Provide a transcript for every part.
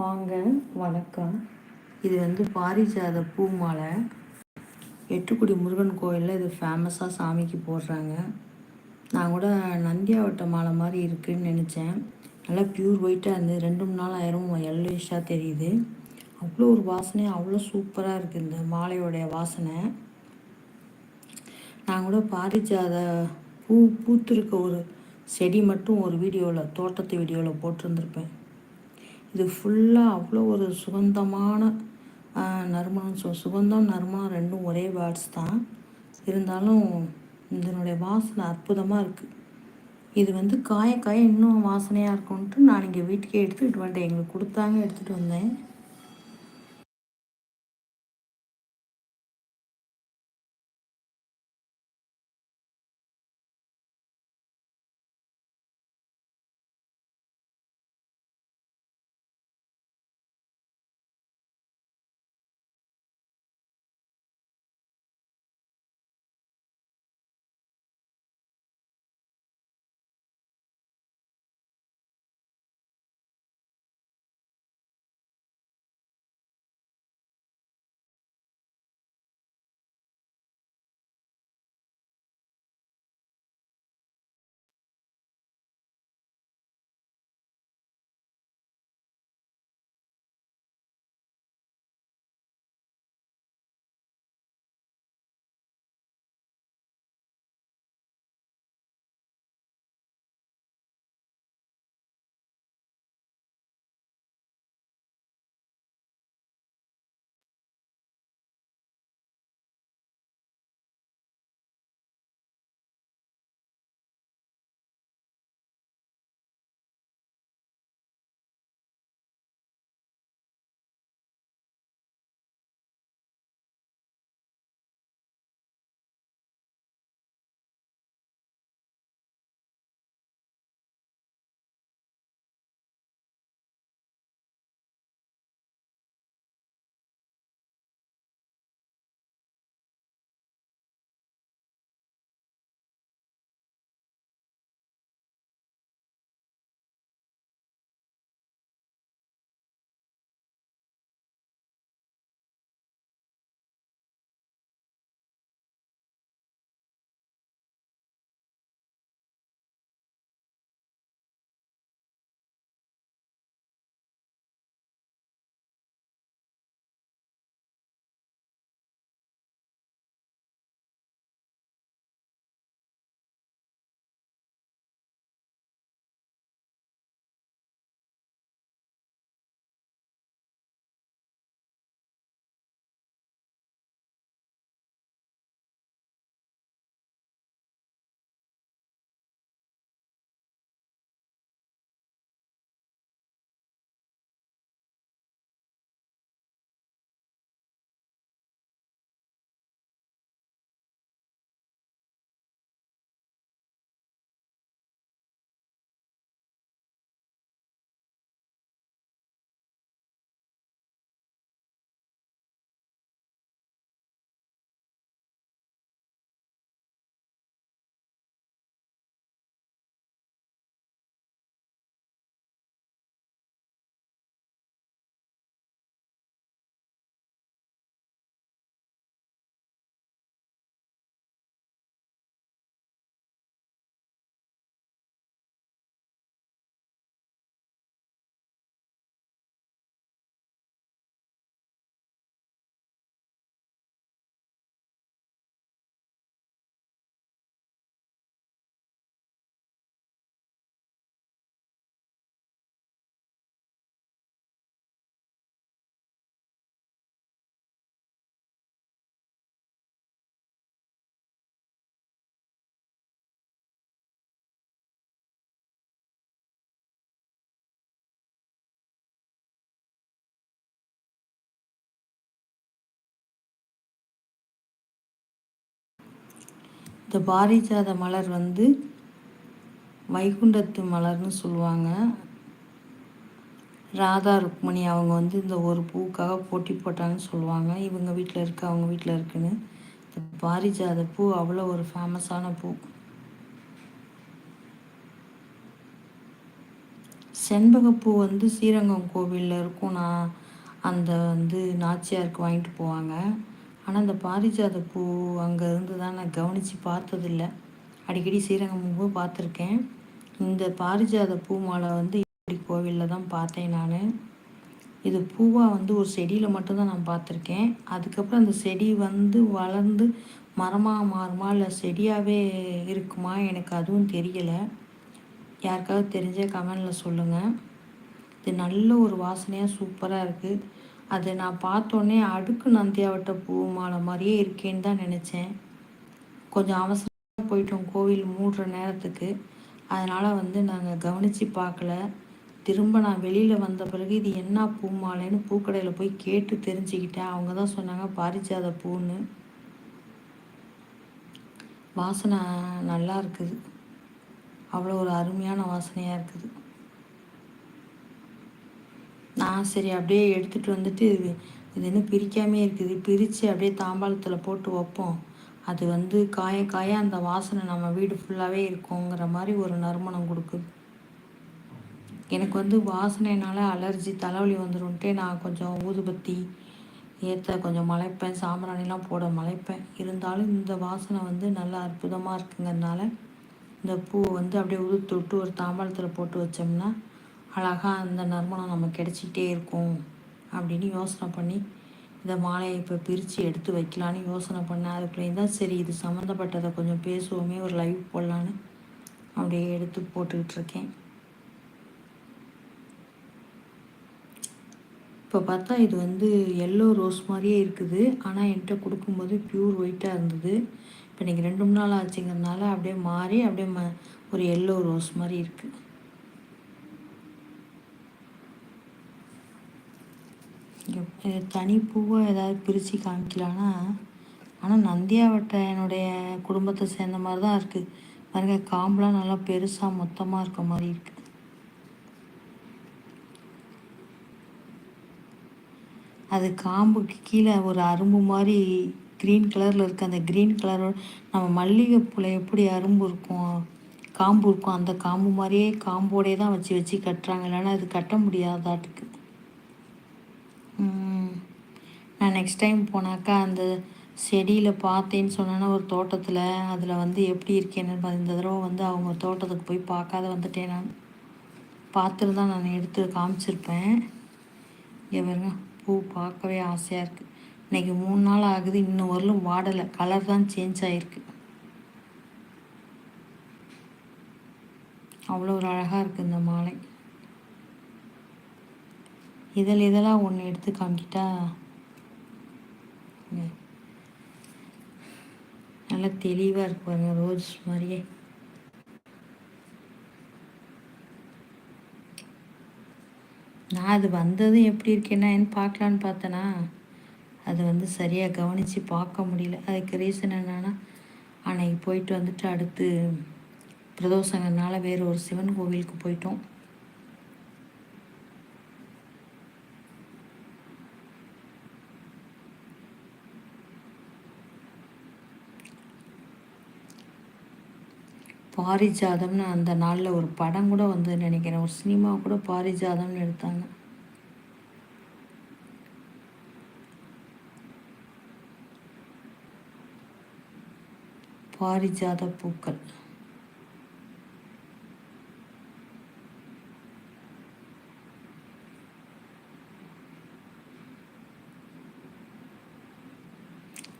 வாங்க வணக்கம். இது வந்து பாரிஜாத பூ மாலை எட்டுக்குடி முருகன் கோயிலில் இது ஃபேமஸாக சாமிக்கு போடுறாங்க. நான் கூட நந்தியாவட்ட மாலை மாதிரி இருக்குதுன்னு நினச்சேன். நல்லா ப்யூர் ஒயிட்டாக இருந்து ரெண்டு மூணு நாள் ஆயிரம் எல்லோயிஷாக தெரியுது. அவ்வளோ ஒரு வாசனை அவ்வளோ சூப்பராக இருக்குது இந்த மாலையோடைய வாசனை. நான் கூட பாரிஜாத பூ பூத்திருக்க ஒரு செடி மட்டும் ஒரு வீடியோவில் தோட்டத்து வீடியோவில் போட்டிருந்துருப்பேன். இது ஃபுல்லாக அவ்வளோ ஒரு சுகந்தமான நறுமணம் சொ சுகந்தம் நறுமணம் ரெண்டும் ஒரே வேர்ட்ஸ் தான். இருந்தாலும் இதனுடைய வாசனை அற்புதமாக இருக்குது இது வந்து காய காய இன்னும் வாசனையாக இருக்கும்ன்ட்டு நான் இங்கே வீட்டுக்கே எடுத்துக்கிட்டு வந்துட்டேன். எங்களுக்கு கொடுத்தாங்க எடுத்துகிட்டு வந்தேன். இந்த பாரிஜாத மலர் வந்து வைகுண்டத்து மலர்னு சொல்லுவாங்க. ராதா ருக்மணி அவங்க வந்து இந்த ஒரு பூக்காக போட்டி போட்டாங்கன்னு சொல்லுவாங்க. இவங்க வீட்டில் இருக்கு அவங்க வீட்டில் இருக்குன்னு. இந்த பாரிஜாத பூ அவ்வளோ ஒரு ஃபேமஸான பூ. செண்பகப்பூ வந்து ஸ்ரீரங்கம் கோவிலில் இருக்கும். நான் அந்த வந்து நாச்சியாருக்கு வாங்கிட்டு போவாங்க. ஆனால் அந்த பாரிஜாத பூ அங்கே இருந்து தான் நான் கவனித்து பார்த்ததில்ல. அடிக்கடி ஸ்ரீரங்கம் பூ பார்த்துருக்கேன். இந்த பாரிஜாத பூ மாலை வந்து இப்படி கோவிலில் தான் பார்த்தேன் நான். இது பூவாக வந்து ஒரு செடியில் மட்டும்தான் நான் பார்த்துருக்கேன். அதுக்கப்புறம் அந்த செடி வந்து வளர்ந்து மரமாக மாறுமா இல்லை செடியாகவே இருக்குமா எனக்கு அதுவும் தெரியலை. யாருக்காவது தெரிஞ்ச கமெண்டில் சொல்லுங்கள் இது நல்ல ஒரு வாசனையாக சூப்பராக இருக்குது அதை நான் பார்த்தோன்னே அடுக்கு நந்தியாவட்ட பூ மாலை மாதிரியே இருக்கேன்னு தான் நினச்சேன். கொஞ்சம் அவசரமாக போயிட்டோம் கோவில் மூடுற நேரத்துக்கு. அதனால் வந்து நாங்கள் கவனித்து பார்க்கல. திரும்ப நான் வெளியில் வந்த பிறகு இது என்ன பூ மாலைன்னு பூக்கடையில் போய் கேட்டு தெரிஞ்சுக்கிட்டேன். அவங்க தான் சொன்னாங்க பாரிஜாத பூன்னு. வாசனை நல்லா இருக்குது. அவ்வளோ ஒரு அருமையான வாசனையாக இருக்குது. நான் சரி அப்படியே எடுத்துகிட்டு வந்துட்டு இது இன்னும் பிரிக்காமே இருக்குது. பிரித்து அப்படியே தாம்பாளத்தில் போட்டு வைப்போம். அது வந்து காய காய அந்த வாசனை நம்ம வீடு ஃபுல்லாகவே இருக்குங்கிற மாதிரி ஒரு நறுமணம் கொடுக்குது. எனக்கு வந்து வாசனைனால அலர்ஜி தலைவலி வந்துடும்ட்டே நான் கொஞ்சம் ஊதுபத்தி ஏற்ற கொஞ்சம் மலைப்பேன் சாம்பிராணிலாம் போட மலைப்பேன். இருந்தாலும் இந்த வாசனை வந்து நல்லா அற்புதமாக இருக்குங்கிறதுனால இந்த பூவை வந்து அப்படியே உதுத்து விட்டு ஒரு தாம்பாளத்தில் போட்டு வச்சோம்னா அழகாக அந்த நறுமணம் நம்ம கிடச்சிக்கிட்டே இருக்கும் அப்படின்னு யோசனை பண்ணி இந்த மாலையை இப்போ பிரித்து எடுத்து வைக்கலான்னு யோசனை பண்ணேன் அதுக்குள்ளேயும் தான் சரி இது சம்மந்தப்பட்டதை கொஞ்சம் பேசுவோமே ஒரு லைவ் போடலான்னு அப்படியே எடுத்து போட்டுக்கிட்டு இருக்கேன். இப்போ பார்த்தா இது வந்து எல்லோ ரோஸ் மாதிரியே இருக்குது. ஆனால் என்கிட்ட கொடுக்கும்போது ப்யூர் ஒயிட்டாக இருந்தது. இப்போ இன்றைக்கி ரெண்டு மூணு நாள் ஆச்சுங்கிறதுனால அப்படியே மாறி அப்படியே ம ஒரு எல்லோ ரோஸ் மாதிரி இருக்குது தனி பூவாக ஏதாவது பிரித்து காமிக்கலான்னா ஆனால் நந்தியாவட்ட என்னுடைய குடும்பத்தை சேர்ந்த மாதிரி தான் இருக்குது பாருங்க காம்பெலாம் நல்லா பெருசாக மொத்தமாக இருக்க மாதிரி இருக்குது அது காம்புக்கு கீழே ஒரு அரும்பு மாதிரி க்ரீன் கலரில் இருக்குது அந்த க்ரீன் கலரோட நம்ம மல்லிகைப்பூவில் எப்படி அரும்பு இருக்கும் காம்பு இருக்கும் அந்த காம்பு மாதிரியே காம்போடே தான் வச்சு வச்சு கட்டுறாங்க. இல்லைன்னா அது கட்ட முடியாதாட்டுக்கு நான் நெக்ஸ்ட் டைம் போனாக்கா அந்த செடியில் பார்த்தேன்னு சொன்னேன்னா ஒரு தோட்டத்தில் அதில் வந்து எப்படி இருக்கேன்னு இந்த தடவை வந்து அவங்க தோட்டத்துக்கு போய் பார்க்காத வந்துட்டேன் நான். பார்த்துருந்தா நான் எடுத்து காமிச்சிருப்பேன். இங்கே பாருங்க பூ பார்க்கவே ஆசையாக இருக்குது இன்றைக்கி மூணு நாள் ஆகுது இன்னும் வரலும் வாடலை. கலர் தான் சேஞ்ச் ஆகிருக்கு அவ்வளோ ஒரு அழகாக இருக்குது இந்த மாலை. இதில் இதெல்லாம் ஒன்று எடுத்து காமிக்கிட்டா? நல்லா தெளிவாக இருக்கு பாருங்க ரோஸ் மாதிரியே. நான் அது வந்ததும் எப்படி இருக்கேன்னு பார்க்கலான்னு பார்த்தேன்னா அது வந்து சரியாக கவனித்து பார்க்க முடியல. அதுக்கு ரீசன் என்னென்னா அன்னைக்கு போயிட்டு வந்துட்டு அடுத்து பிரதோஷங்கிறதுனால வேறு ஒரு சிவன் கோவிலுக்கு போயிட்டோம். பாரிஜாதம்னு அந்த நாளில் ஒரு படம் கூட வந்து நினைக்கிறேன். ஒரு சினிமா கூட பாரிஜாதம்னு எடுத்தாங்க. பாரிஜாத பூக்கள்.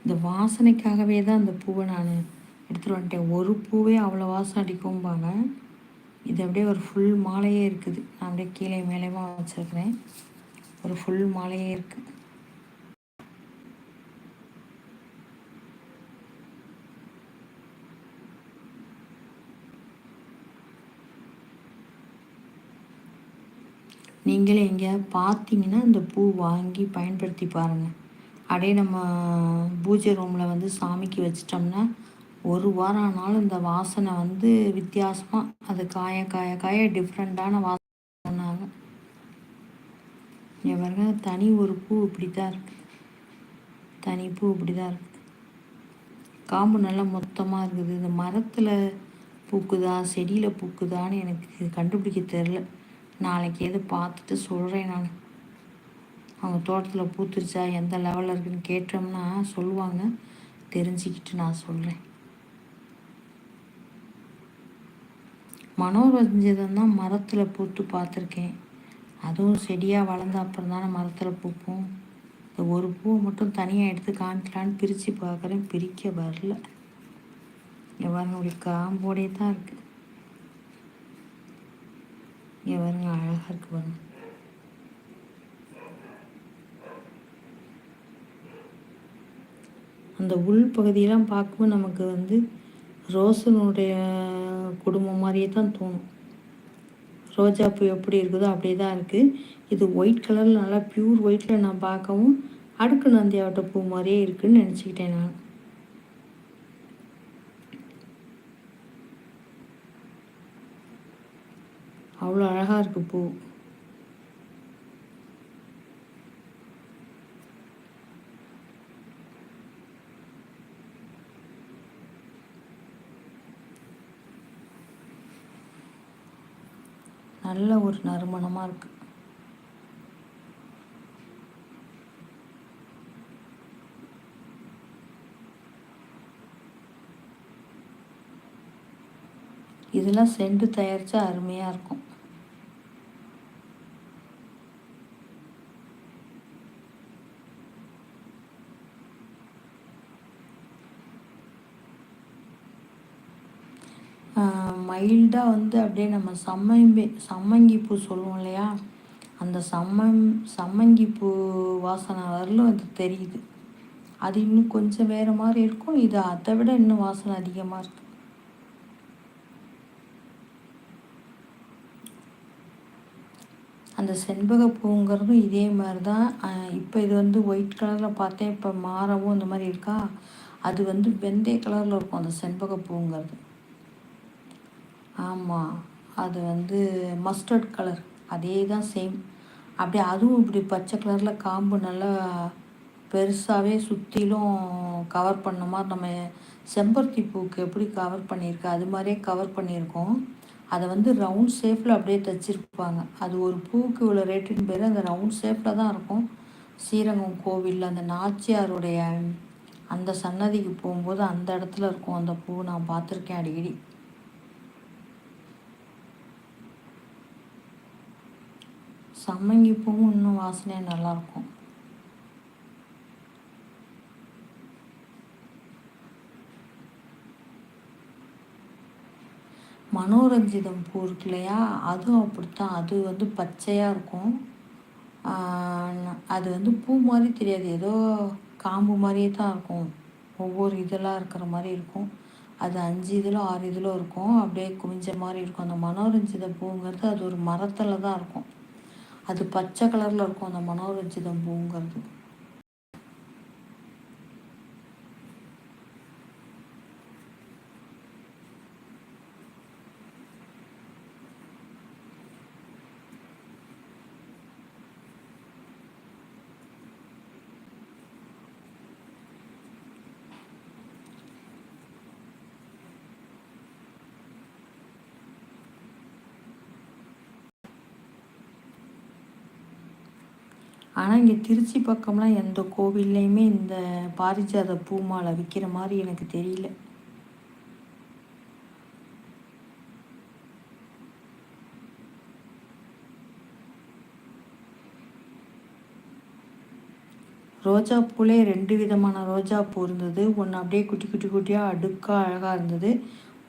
இந்த வாசனைக்காகவே தான் அந்த பூவை நான் எடுத்துகிட்டு வந்துட்டேன். ஒரு பூவே அவ்வளோ வாசம் அடிக்கும்பாங்க. இது அப்படியே ஒரு ஃபுல் மாலையே இருக்குது. நான் அப்படியே கீழே மேலேயுமா வச்சுருக்கிறேன். ஒரு ஃபுல் மாலையே இருக்குது நீங்களே எங்கேயாவது பார்த்தீங்கன்னா இந்த பூ வாங்கி பயன்படுத்தி பாருங்கள் அப்படியே நம்ம பூஜை ரூமில் வந்து சாமிக்கு வச்சிட்டோம்னா ஒரு வாரம் ஆனாலும் இந்த வாசனை வந்து வித்தியாசமாக அது காய காய காய டிஃப்ரெண்ட்டான வாசனை சொன்னாங்க பாருங்க தனி ஒரு பூ இப்படி தான் இருக்குது தனி பூ இப்படி தான் இருக்குது காம்பு நல்லா மொத்தமாக இருக்குது. இந்த மரத்தில் பூக்குதா செடியில் பூக்குதான்னு எனக்கு கண்டுபிடிக்க தெரில நாளைக்கு எது பார்த்துட்டு சொல்கிறேன் நான். அவங்க தோட்டத்தில் பூத்துருச்சா எந்த லெவலில் இருக்குன்னு கேட்டோம்னா சொல்லுவாங்க. தெரிஞ்சுக்கிட்டு நான் சொல்கிறேன் மனோரஞ்சிதம் தான் மரத்தில் பூத்து பார்த்துருக்கேன். அதுவும் செடியாக வளர்ந்த அப்புறம் தானே மரத்தில் பூப்போம். இந்த ஒரு பூவை மட்டும் தனியாக எடுத்து காமிக்கலான்னு பிரித்து பார்க்குறேன் பிரிக்க வரல. எவ்வளோ காம்போடே தான் இருக்குது எவருங்க அழகாக இருக்கு பாருங்க. அந்த உள் பகுதியெல்லாம் பார்க்கும்போது நமக்கு வந்து ரோசனுடைய குடும்பம் மாதிரியே தான் தோணும். ரோஜா பூ எப்படி இருக்குதோ அப்படியே தான் இருக்குது இது ஒயிட் கலரில் நல்லா ப்யூர் ஒயிட்டில் நான் பார்க்கவும் அடுக்கு நந்தியாவட்ட பூ மாதிரியே இருக்குதுன்னு நினச்சிக்கிட்டேன் நான். அவ்வளோ அழகாக இருக்குது பூ. நல்ல ஒரு நறுமணமாக இருக்குது இதெல்லாம் செண்டு தயாரித்தா அருமையாக இருக்கும். மைல்டாக வந்து அப்படியே நம்ம சம்மங்கி சம்மங்கி பூ சொல்லுவோம் இல்லையா? அந்த சம்மம் சம்மங்கி பூ வாசனை வரலும் அது தெரியுது. அது இன்னும் கொஞ்சம் வேறு மாதிரி இருக்கும். இது அதை விட இன்னும் வாசனை அதிகமாக இருக்குது அந்த செண்பக பூங்கிறதும் இதே மாதிரி தான் இப்போ இது வந்து ஒயிட் கலரில் பார்த்தேன். இப்போ மாறவும் இந்த மாதிரி இருக்கா? அது வந்து வெந்தய கலரில் இருக்கும் அந்த செண்பக பூங்கிறது. ஆமாம் அது வந்து மஸ்டர்ட் கலர் அதே தான் சேம் அப்படியே அதுவும் இப்படி பச்சை கலரில் காம்பு நல்லா பெருசாகவே சுற்றிலும் கவர் பண்ண மாதிரி நம்ம செம்பருத்தி பூக்கு எப்படி கவர் பண்ணியிருக்கு அது மாதிரியே கவர் பண்ணியிருக்கோம். அதை வந்து ரவுண்ட் ஷேப்பில் அப்படியே தைச்சிருப்பாங்க. அது ஒரு பூவுக்கு இவ்வளோ ரேட்டுன்னு பேர் அந்த ரவுண்ட் ஷேப்பில் தான் இருக்கும். ஸ்ரீரங்கம் கோவிலில் அந்த நாச்சியாருடைய அந்த சன்னதிக்கு போகும்போது அந்த இடத்துல இருக்கும் அந்த பூ நான் பார்த்துருக்கேன் அடிக்கடி. சம்மங்கி பூவும் இன்னும் வாசனையாக நல்லாயிருக்கும் மனோரஞ்சிதம் பூ இருக்கு இல்லையா? அதுவும் அப்படித்தான். அது வந்து பச்சையாக இருக்கும். அது வந்து பூ மாதிரி தெரியாது. ஏதோ காம்பு மாதிரியே தான் இருக்கும். ஒவ்வொரு இதெல்லாம் இருக்கிற மாதிரி இருக்கும். அது அஞ்சு இதில் ஆறு இதில் இருக்கும். அப்படியே குமிஞ்ச மாதிரி இருக்கும். அந்த மனோரஞ்சித பூங்கிறது அது ஒரு மரத்தில் தான் இருக்கும். அது பச்சை கலரில் இருக்கும் அந்த மனோரஞ்சிதம் பூங்கிறது. ஆனால் இங்கே திருச்சி பக்கம்லாம் எந்த கோவில்லையுமே இந்த பாரிஜாத பூ மாலை விற்கிற மாதிரி எனக்கு தெரியல. ரோஜா பூலே ரெண்டு விதமான ரோஜா பூ இருந்தது. ஒன்று அப்படியே குட்டி குட்டி குட்டியாக அடுக்காக அழகாக இருந்தது.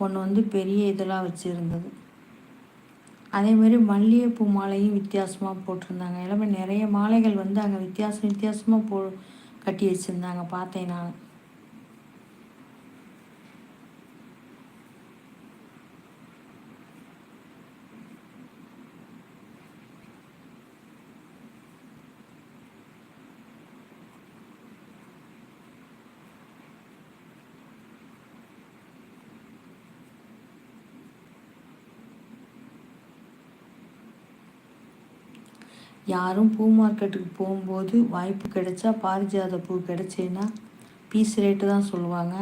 ஒன்று வந்து பெரிய இதெல்லாம் வச்சுருந்தது. அதே மாதிரி மல்லிகைப்பூ மாலையும் வித்தியாசமாக போட்டிருந்தாங்க. எல்லாமே நிறைய மாலைகள் வந்து அங்கே வித்தியாசம் வித்தியாசமாக போ கட்டி வச்சுருந்தாங்க பார்த்தேன் நான். யாரும் பூ மார்க்கெட்டுக்கு போகும்போது வாய்ப்பு கிடைச்சா பாரிஜாத பூ கிடைச்சேன்னா பீஸ் ரேட்டு தான் சொல்லுவாங்க.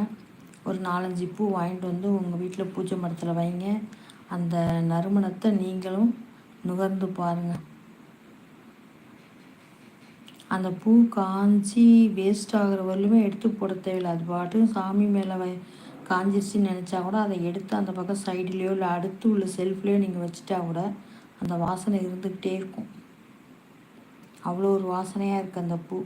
ஒரு நாலஞ்சு பூ வாங்கிட்டு வந்து உங்கள் வீட்டில் பூஜை மரத்தில் வைங்க. அந்த நறுமணத்தை நீங்களும் நுகர்ந்து பாருங்கள் அந்த பூ காஞ்சி வேஸ்ட் ஆகிற வரலுமே எடுத்து போட தேவையில்லை. அது பாட்டும் சாமி மேலே வை காஞ்சிருச்சுன்னு நினச்சா கூட அதை எடுத்து அந்த பக்கம் சைடுலேயோ இல்லை அடுத்து உள்ள செல்ஃப்லேயோ நீங்கள் வச்சுட்டா கூட அந்த வாசனை இருந்துக்கிட்டே இருக்கும். அவ்வளோ ஒரு வாசனையாக இருக்குது அந்த பூ.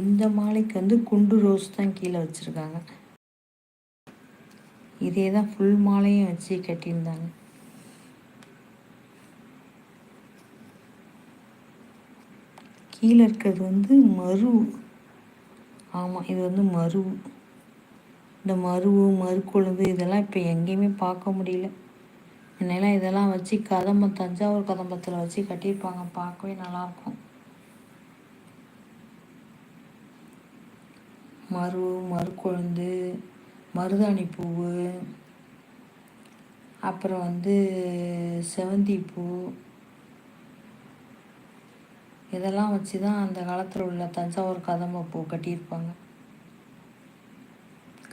இந்த மாலைக்கு வந்து குண்டு ரோஸ் தான் கீழே வச்சுருக்காங்க. இதே தான் ஃபுல் மாலையும் வச்சு கட்டியிருந்தாங்க. கீழே இருக்கிறது வந்து மரு. ஆமாம் இது வந்து மரு. இந்த மருவு மறுக்கொழுந்து இதெல்லாம் இப்போ எங்கேயுமே பார்க்க முடியல. என்னெல்லாம் இதெல்லாம் வச்சு கதம்பம் தஞ்சாவூர் கதம்பத்தில் வச்சு கட்டியிருப்பாங்க. பார்க்கவே நல்லாயிருக்கும். மரு மறுக்கொழுந்து மருதாணி பூவு அப்புறம் வந்து செவந்தி பூ இதெல்லாம் வச்சு தான் அந்த காலத்தில் உள்ள தஞ்சாவூர் கதம்ப பூ கட்டியிருப்பாங்க.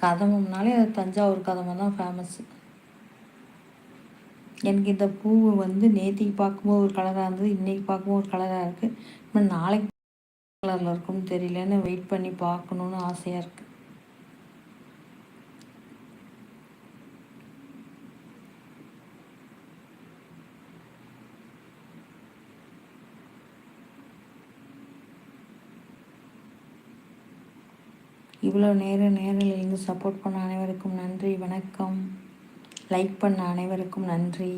கதம்பம்னாலே அது தஞ்சாவூர் கதம்பம் தான் ஃபேமஸ்ஸு எனக்கு இந்த பூ வந்து நேற்றுக்கு பார்க்கும்போது ஒரு கலராக இருந்தது இன்றைக்கி பார்க்கும்போது ஒரு கலராக இருக்குது நாளைக்கு கலரில் இருக்கும்னு தெரியலன்னு வெயிட் பண்ணி பார்க்கணுன்னு ஆசையாக இருக்குது இவ்வளோ நேரம் நேரில் இருந்து சப்போர்ட் பண்ண அனைவருக்கும் நன்றி. வணக்கம். லைக் பண்ண அனைவருக்கும் நன்றி.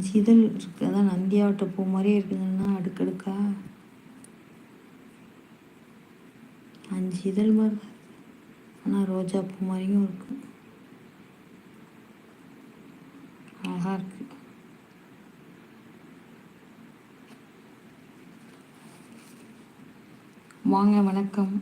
அஞ்சு இதழ் இருக்குது அதான் நந்தியாவட்ட பூ மாதிரியே இருக்குதுன்னா அடுக்கடுக்கா. அஞ்சு இதழ் மாதிரி ஆனால் ரோஜா பூ மாதிரியும் இருக்கு. அழகாக இருக்கு. வாங்க வணக்கம்.